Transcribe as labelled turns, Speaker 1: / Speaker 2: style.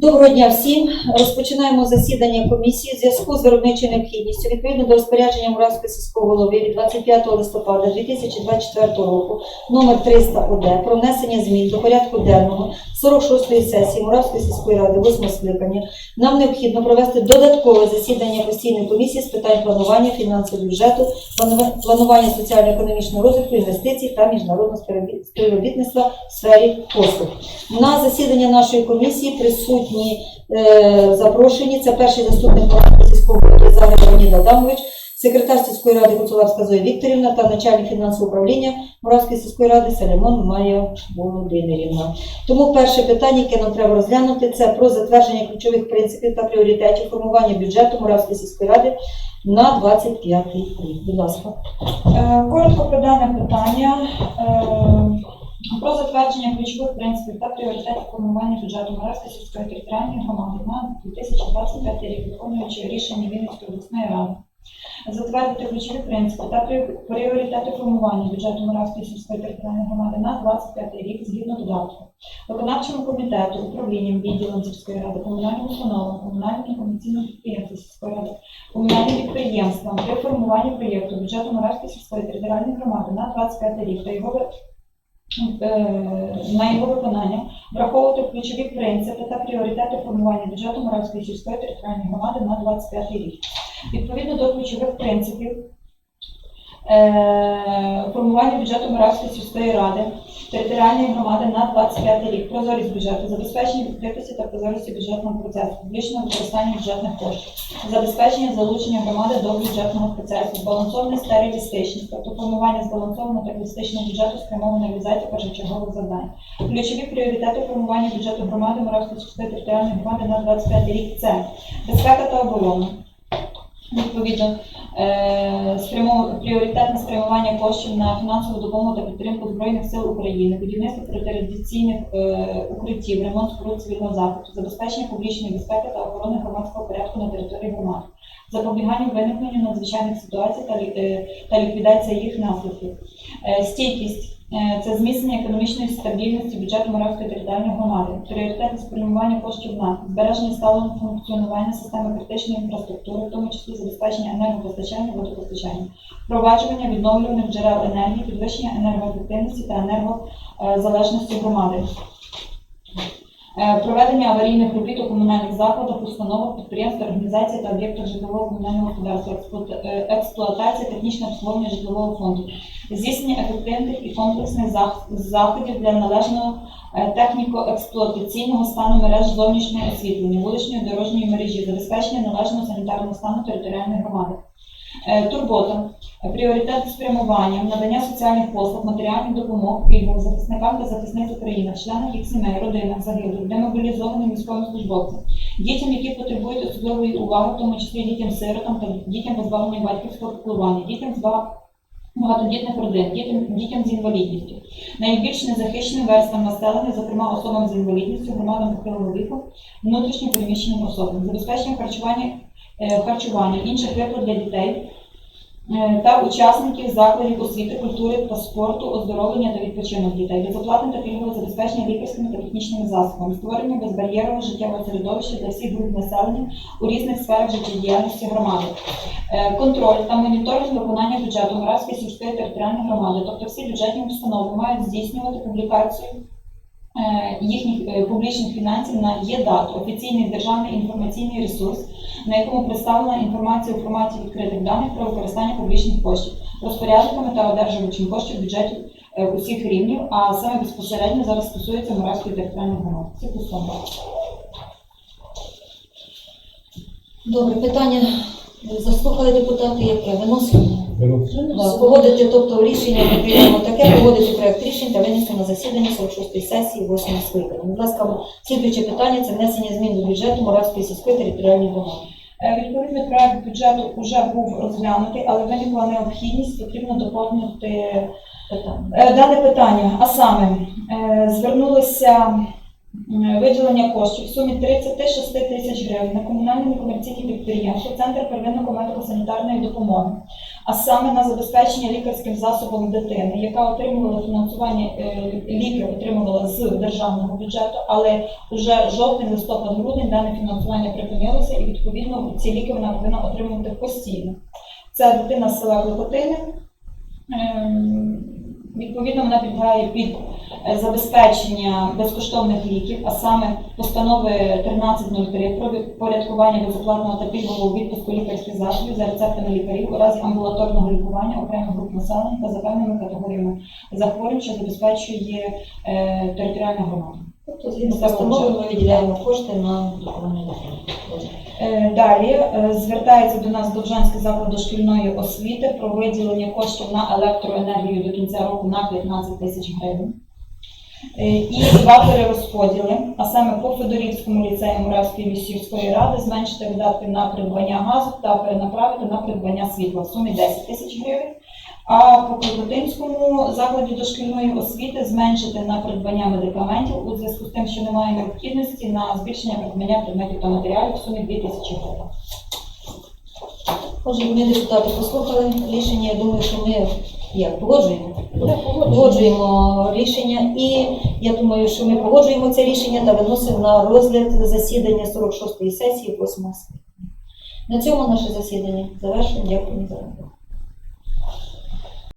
Speaker 1: Доброго дня всім. Розпочинаємо засідання комісії в зв'язку з виробничою необхідністю відповідно до розпорядження Муравської сільського голови від 25 листопада 2024 року номер 300 ОД про внесення змін до порядку денного 46-ї сесії Муравської сільської ради 8 скликання. Нам необхідно провести додаткове засідання постійної комісії з питань планування фінансового бюджету, планування соціально-економічного розвитку, інвестицій та міжнародного співробітництва в сфері послуг. На засідання нашої комісії присутні е, запрошені. Це перший заступник голови сільського голови Загар Леонід Адамович, секретар сільської ради Гуцулавська Зоя Вікторівна та начальник фінансового управління Муравської сільської ради Салімон Майя Володимирівна. Тому перше питання, яке нам треба розглянути, це про затвердження ключових принципів та пріоритетів формування бюджету Муравської сільської ради на 25 рік. Будь ласка.
Speaker 2: Е, Коротко про дане питання. Про затвердження ключових принципів та пріоритетів формування бюджету Моравської сільської територіальної громади на 2025 рік, виконуючи рішення Вінницької обласної ради. Затвердити ключові принципи та пріоритети формування бюджету Моравської сільської територіальної громади на 25 рік згідно додатку. Виконавчому комітету, управлінням, відділом сільської ради, комунальним установам, комунальним інформаційним підприємствам сільської ради, комунальним підприємствам при формуванні проєкту бюджету Моравської сільської територіальної громади на 25 рік та його на його виконання враховувати ключові принципи та пріоритети формування бюджету Моравської сільської територіальної громади на 25 рік. Відповідно до ключових принципів е, формування бюджету Моравської сільської ради територіальної громади на 25 рік, прозорість бюджету, забезпечення відкритості та прозорості бюджетного процесу, публічного використання бюджетних коштів, забезпечення залучення громади до бюджетного процесу, збалансованість та реалістичність, тобто формування збалансованого та реалістичного бюджету спрямовано на реалізацію першочергових завдань. Ключові пріоритети формування бюджету громади Моравської територіальної громади на 25 рік це безпека та оборона. Відповідно, е, пріоритетне спрямування коштів на фінансову допомогу та підтримку Збройних сил України, будівництво протирадіаційних е, укриттів, ремонт споруд цивільного захисту, забезпечення публічної безпеки та охорони громадського порядку на території громади, запобігання виникненню надзвичайних ситуацій та, е, ліквідація їх наслідків, стійкість. Е, Це зміцнення економічної стабільності бюджету Моравської територіальної громади, пріоритетне спрямування коштів на збереження сталого функціонування системи критичної інфраструктури, в тому числі забезпечення енергопостачання, водопостачання, впроваджування відновлюваних джерел енергії, підвищення енергоефективності та енергозалежності громади. Е, Проведення аварійних робіт у комунальних закладах, установах, підприємствах, організацій та об'єктах житлового комунального господарства, е, експлуатація, технічне обслуговування житлового фонду, здійснення ефективних і комплексних заходів для належного е, техніко-експлуатаційного стану мереж зовнішнього освітлення, вуличної дорожньої мережі, забезпечення належного санітарного стану територіальної громади. Турбота, пріоритет спрямування, надання соціальних послуг, матеріальних допомог, пільгам захисникам та захисниць України, членам їх сімей, родинах загиблих, демобілізованим військовим службовцям, дітям, які потребують особливої уваги, в тому числі дітям-сиротам та дітям позбавлення батьківського піклування, дітям з багатодітних родин, дітям, дітям з інвалідністю, найбільш незахищеним верствам населення, зокрема особам з інвалідністю, громадам похилого віку, внутрішньо переміщеним особам, забезпечення харчування, е, харчування, інших виплат для дітей та учасників закладів освіти, культури та спорту, оздоровлення та відпочинок дітей, безоплатне та пільгове забезпечення лікарськими та технічними засобами, створення безбар'єрового життєвого середовища для всіх груп населення у різних сферах життєдіяльності громади. Е, Контроль та моніторинг виконання бюджету Моравської сільської територіальної громади, тобто всі бюджетні установи мають здійснювати публікацію е, їхніх е, публічних фінансів на ЄДАТ, офіційний державний інформаційний ресурс, на якому представлена інформація у форматі відкритих даних про використання публічних коштів, розпорядниками та одержувачем коштів бюджетів е, усіх рівнів, а саме безпосередньо зараз стосується Моравської територіальної громади. Це стосовно.
Speaker 1: Добре, питання заслухали депутати, яке виносимо. Погодити, тобто рішення ми таке, погодити проект рішень та винести на засідання 46-ї сесії 8 скликання. Будь ласка, слідуюче питання це внесення змін до бюджету Моравської сільської територіальної громади.
Speaker 2: Е, Відповідний проект бюджету вже був розглянутий, але виникла необхідність, потрібно доповнити
Speaker 1: Питання.
Speaker 2: Е, Дане питання, а саме е, звернулося виділення коштів в сумі 36 тисяч гривень на комунальне некомерційне підприємство Центр первинної медико-санітарної допомоги. А саме на забезпечення лікарським засобом дитини, яка отримувала фінансування е, ліки отримувала з державного бюджету, але вже жовтень, листопад, грудень дане фінансування припинилося, і відповідно ці ліки вона повинна отримувати постійно. Це дитина з села Клопотини. Відповідно, вона підлягає під е, забезпечення безкоштовних ліків, а саме постанови 1303 про порядкування безоплатного та пільгового відпуску лікарських засобів за рецептами лікарів у разі амбулаторного лікування окремих груп населення та за певними категоріями захворювань, що забезпечує е, територіальна громада.
Speaker 1: Тобто, згідно з постановою, ми виділяємо кошти на лікування дітей.
Speaker 2: Е, Далі е, звертається до нас Довжанський заклад дошкільної освіти про виділення коштів на електроенергію до кінця року на 15 тисяч гривень. Е, І два перерозподіли, а саме по Федорівському ліцею Муравської міської ради зменшити видатки на придбання газу та перенаправити на придбання світла в сумі 10 тисяч гривень. А по Кропотинському закладі дошкільної освіти зменшити на придбання медикаментів у зв'язку з тим, що немає необхідності на збільшення придбання предметів та матеріалів в сумі 2 тисячі гривень.
Speaker 1: Отже, ми депутати послухали рішення. Я думаю, що ми як погоджуємо. Погоджуємо рішення, і я думаю, що ми погоджуємо це рішення та виносимо на розгляд засідання 46-ї сесії 8 скликання. На цьому наше засідання завершено. Дякую за увагу.